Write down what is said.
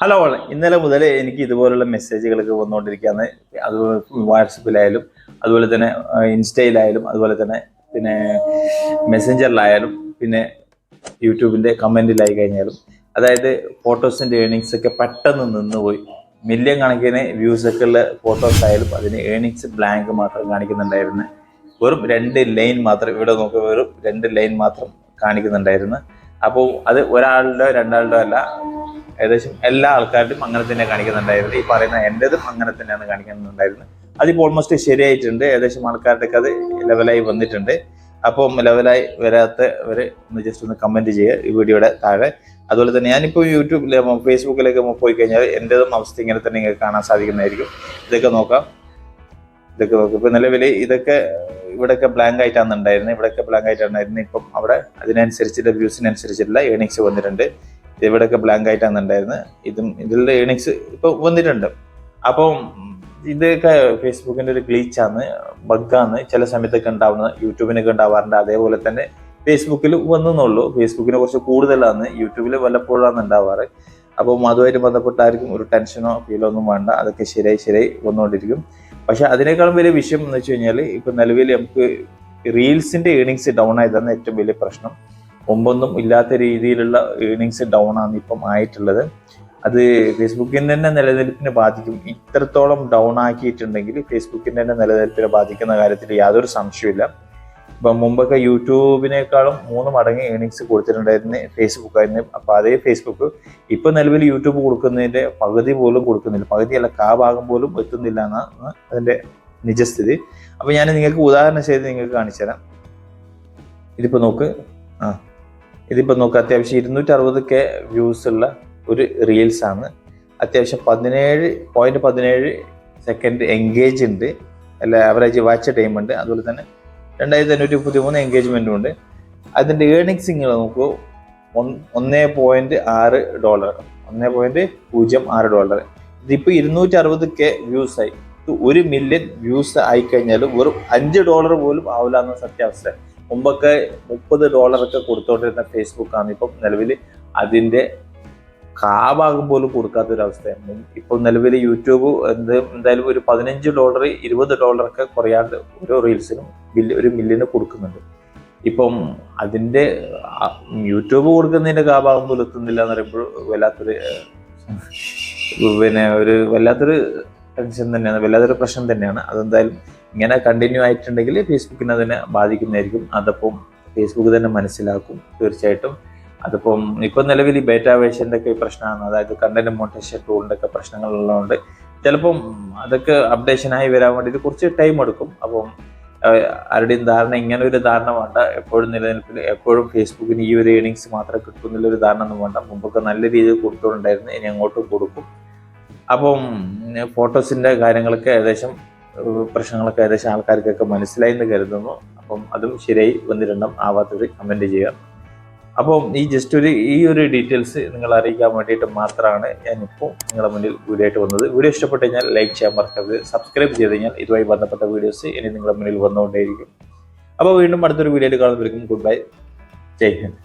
Hello ഇന്നലെ മുതൽ എനിക്ക് ഇതുപോലുള്ള മെസ്സേജുകളൊക്കെ വന്നുകൊണ്ടിരിക്കുകയാണ് അത് വാട്സപ്പിലായാലും അതുപോലെ തന്നെ ഇൻസ്റ്റയിലായാലും അതുപോലെ തന്നെ പിന്നെ മെസ്സഞ്ചറിലായാലും പിന്നെ യൂട്യൂബിന്റെ കമന്റിലായി കഴിഞ്ഞാലും അതായത് ഫോട്ടോസിന്റെ ഏണിങ്സ് ഒക്കെ പെട്ടെന്ന് നിന്നുപോയി. മില്യൺ കണക്കിന് വ്യൂസ് ഒക്കെ ഉള്ള ഫോട്ടോസ് ആയാലും അതിന് ഏണിങ്സ് ബ്ലാങ്ക് മാത്രം കാണിക്കുന്നുണ്ടായിരുന്നു. വെറും രണ്ട് ലൈൻ മാത്രം ഇവിടെ നോക്കുക വെറും രണ്ട് ലൈൻ മാത്രം കാണിക്കുന്നുണ്ടായിരുന്നു. അപ്പോൾ അത് ഒരാളുടെ രണ്ടാളുടെ അല്ല ഏകദേശം എല്ലാ ആൾക്കാരുടെയും അങ്ങനെ തന്നെ കാണിക്കുന്നുണ്ടായിരുന്നു. ഈ പറയുന്ന എന്റെതും അങ്ങനെ തന്നെയാണ് കാണിക്കുന്നുണ്ടായിരുന്നത്. അതിപ്പോൾ ഓൾമോസ്റ്റ് ശരിയായിട്ടുണ്ട്. ഏകദേശം ആൾക്കാരുടെയൊക്കെ അത് ലെവലായി വന്നിട്ടുണ്ട്. അപ്പം ലെവലായി വരാത്തവർ ഒന്ന് ജസ്റ്റ് ഒന്ന് കമന്റ് ചെയ്യുക ഈ വീഡിയോയുടെ താഴെ. അതുപോലെ തന്നെ ഞാനിപ്പോൾ യൂട്യൂബിൽ ഫേസ്ബുക്കിലേക്ക് പോയി കഴിഞ്ഞാൽ എന്റെതും അവസ്ഥ ഇങ്ങനെ തന്നെ നിങ്ങൾക്ക് കാണാൻ സാധിക്കുന്നതായിരിക്കും. ഇതൊക്കെ നോക്കാം. ഇതൊക്കെ നോക്കാം. ഇപ്പം നിലവിൽ ഇതൊക്കെ ഇവിടെയൊക്കെ ബ്ലാങ്ക് ആയിട്ടാണ് ഉണ്ടായിരുന്നത്. ഇവിടെയൊക്കെ ബ്ലാങ്ക് ആയിട്ടാണ് ഉണ്ടായിരുന്നത്. ഇപ്പം അവിടെ അതിനനുസരിച്ചുള്ള വ്യൂസിനനുസരിച്ചുള്ള ഏണിങ്സ് വന്നിട്ടുണ്ട്. ഇവിടെയൊക്കെ ബ്ലാങ്ക് ആയിട്ടാണ് ഉണ്ടായിരുന്നത് ഇതും ഇതിലുള്ള ഏണിങ്സ് ഇപ്പൊ വന്നിട്ടുണ്ട്. അപ്പം ഇതൊക്കെ ഫേസ്ബുക്കിന്റെ ഒരു ഗ്ലീച്ചാണ് ബഗ്ഗാണ് ചില സമയത്തൊക്കെ ഉണ്ടാവുന്നത് യൂട്യൂബിനൊക്കെ ഉണ്ടാവാറുണ്ട്. അതേപോലെ തന്നെ ഫേസ്ബുക്കിൽ വന്നെന്നുള്ളൂ. ഫേസ്ബുക്കിനെ കുറച്ച് കൂടുതലാണ്. യൂട്യൂബിൽ വല്ലപ്പോഴാണ് ഉണ്ടാവാറ്. അപ്പം അതുമായിട്ട് ബന്ധപ്പെട്ട ആർക്കും ഒരു ടെൻഷനോ ഫീലോ ഒന്നും വേണ്ട. അതൊക്കെ ശരിയായി ശരിയായി വന്നുകൊണ്ടിരിക്കും. പക്ഷെ അതിനേക്കാളും വലിയ വിഷയം എന്ന് വെച്ച് കഴിഞ്ഞാൽ ഇപ്പൊ നിലവിൽ നമുക്ക് റീൽസിന്റെ ഏണിങ്സ് ഡൗൺ ആയതാണ് ഏറ്റവും വലിയ പ്രശ്നം. മുമ്പൊന്നും ഇല്ലാത്ത രീതിയിലുള്ള ഏണിങ്സ് ഡൗൺ ആണ് ഇപ്പം ആയിട്ടുള്ളത്. അത് ഫേസ്ബുക്കിന്റെ തന്നെ നിലനിൽപ്പിനെ ബാധിക്കും. ഇത്രത്തോളം ഡൗൺ ആക്കിയിട്ടുണ്ടെങ്കിൽ ഫേസ്ബുക്കിന്റെ തന്നെ നിലനിൽപ്പിനെ ബാധിക്കുന്ന കാര്യത്തിൽ യാതൊരു സംശയമില്ല ഇപ്പം മുമ്പൊക്കെ യൂട്യൂബിനേക്കാളും മൂന്ന് മടങ്ങ് ഏണിങ്സ് കൊടുത്തിട്ടുണ്ടായിരുന്നു ഫേസ്ബുക്കായിരുന്നു. അപ്പോൾ അതേ ഫേസ്ബുക്ക് ഇപ്പോൾ നിലവിൽ യൂട്യൂബ് കൊടുക്കുന്നതിന്റെ പകുതി പോലും കൊടുക്കുന്നില്ല. പകുതിയല്ല കാ ഭാഗം പോലും എത്തുന്നില്ല എന്നാണ് അതിന്റെ നിജസ്ഥിതി. അപ്പോൾ ഞാൻ നിങ്ങൾക്ക് ഉദാഹരണം ചെയ്ത് നിങ്ങൾക്ക് കാണിച്ചു തരാം ഇതിപ്പോൾ നോക്ക്. ആ. ഇതിപ്പോ നോക്കുക അത്യാവശ്യം ഇരുന്നൂറ്റി അറുപത് കെ വ്യൂസ് ഉള്ള ഒരു റീൽസ് ആണ്. അത്യാവശ്യം പതിനേഴ് പോയിന്റ് പതിനേഴ് സെക്കൻഡ് എൻഗേജ് ഉണ്ട്. അല്ല ആവറേജ് വാച്ച് ടൈം ഉണ്ട്. അതുപോലെ തന്നെ രണ്ടായിരത്തി അഞ്ഞൂറ്റി മുപ്പത്തി മൂന്ന് എൻഗേജ്മെന്റും ഉണ്ട്. അതിന്റെ ഏണിങ്സ് നിങ്ങൾ നോക്കൂ. ഒന്ന് പോയിന്റ് ആറ് ഡോളർ ഒന്നേ പോയിന്റ് പൂജ്യം ആറ് ഡോളർ ഇതിപ്പോൾ ഇരുന്നൂറ്റി അറുപത് കെ വ്യൂസ് ആയി ഒരു മില്യൺ വ്യൂസ് ആയി കഴിഞ്ഞാൽ വെറും അഞ്ച് ഡോളർ പോലും ആവില്ല എന്ന സത്യാവസ്ഥ. മുമ്പൊക്കെ മുപ്പത് ഡോളറൊക്കെ കൊടുത്തോണ്ടിരുന്ന ഫേസ്ബുക്കാണ് ഇപ്പം നിലവിൽ അതിന്റെ കാഭാഗം പോലും കൊടുക്കാത്തൊരവസ്ഥയാണ്. ഇപ്പം നിലവിൽ യൂട്യൂബ് എന്ത് എന്തായാലും ഒരു പതിനഞ്ച് ഡോളർ ഇരുപത് ഡോളറൊക്കെ കുറയാണ്ട് ഓരോ റീൽസിനും ബില്ല് ഒരു മില്യന് കൊടുക്കുന്നുണ്ട്. ഇപ്പം അതിന്റെ യൂട്യൂബ് കൊടുക്കുന്നതിന്റെ കാഭാഗം പോലും എത്തുന്നില്ല എന്ന് പറയുമ്പോൾ വല്ലാത്തൊരു പിന്നെ ഒരു വല്ലാത്തൊരു ടെൻഷൻ തന്നെയാണ് വല്ലാത്തൊരു പ്രശ്നം തന്നെയാണ്. അതെന്തായാലും ഇങ്ങനെ കണ്ടിന്യൂ ആയിട്ടുണ്ടെങ്കിൽ ഫേസ്ബുക്കിനെ അതിനെ ബാധിക്കുന്നതായിരിക്കും. അതപ്പം ഫേസ്ബുക്ക് തന്നെ മനസ്സിലാക്കും തീർച്ചയായിട്ടും. അതിപ്പം ഇപ്പം നിലവിൽ ഈ ബേറ്റ വേഷന്റെ ഒക്കെ പ്രശ്നമാണ്. അതായത് കണ്ടന്റ് മോട്ടേഷൻ ടൂളിന്റെ ഒക്കെ പ്രശ്നങ്ങളുള്ളതുകൊണ്ട് ചിലപ്പം അതൊക്കെ അപ്ഡേഷനായി വരാൻ വേണ്ടിയിട്ട് കുറച്ച് ടൈം എടുക്കും. അപ്പം ആരുടെയും ധാരണ ഇങ്ങനെ ഒരു ധാരണ വേണ്ട. എപ്പോഴും നിലനിൽപ്പിൽ എപ്പോഴും ഫേസ്ബുക്കിന് ഈ ഒരു ഏണിങ്സ് മാത്രമേ കിട്ടുന്നില്ല ഒരു ധാരണ ഒന്നും വേണ്ട. മുമ്പൊക്കെ നല്ല രീതിയിൽ കൊടുത്തുകൊണ്ടായിരുന്നു ഇനി അങ്ങോട്ടും കൊടുക്കും. അപ്പം ഫോട്ടോസിന്റെ കാര്യങ്ങളൊക്കെ ഏകദേശം പ്രശ്നങ്ങളൊക്കെ ഏകദേശം ആൾക്കാർക്കൊക്കെ മനസ്സിലായി എന്ന് കരുതുന്നു. അപ്പം അതും ശരിയായി വന്നിട്ടുണ്ടാവും ആവാത്തത് കമന്റ് ചെയ്യുക. അപ്പം ഈ ജസ്റ്റ് ഒരു ഈ ഒരു ഡീറ്റെയിൽസ് നിങ്ങൾ അറിയിക്കാൻ വേണ്ടിയിട്ട് മാത്രമാണ് ഞാനിപ്പോൾ നിങ്ങളുടെ മുന്നിൽ വീഡിയോ ആയിട്ട് വന്നത്. വീഡിയോ ഇഷ്ടപ്പെട്ട് കഴിഞ്ഞാൽ ലൈക്ക് ചെയ്യാൻ മറക്കരുത്. സബ്സ്ക്രൈബ് ചെയ്ത് കഴിഞ്ഞാൽ ഇതുമായി ബന്ധപ്പെട്ട വീഡിയോസ് ഇനി നിങ്ങളുടെ മുന്നിൽ വന്നുകൊണ്ടേയിരിക്കും. അപ്പോൾ വീണ്ടും അടുത്തൊരു വീഡിയോയിൽ കാണുന്നവർക്കും ഗുഡ് ബൈ ജയ് ഹിന്ദ്.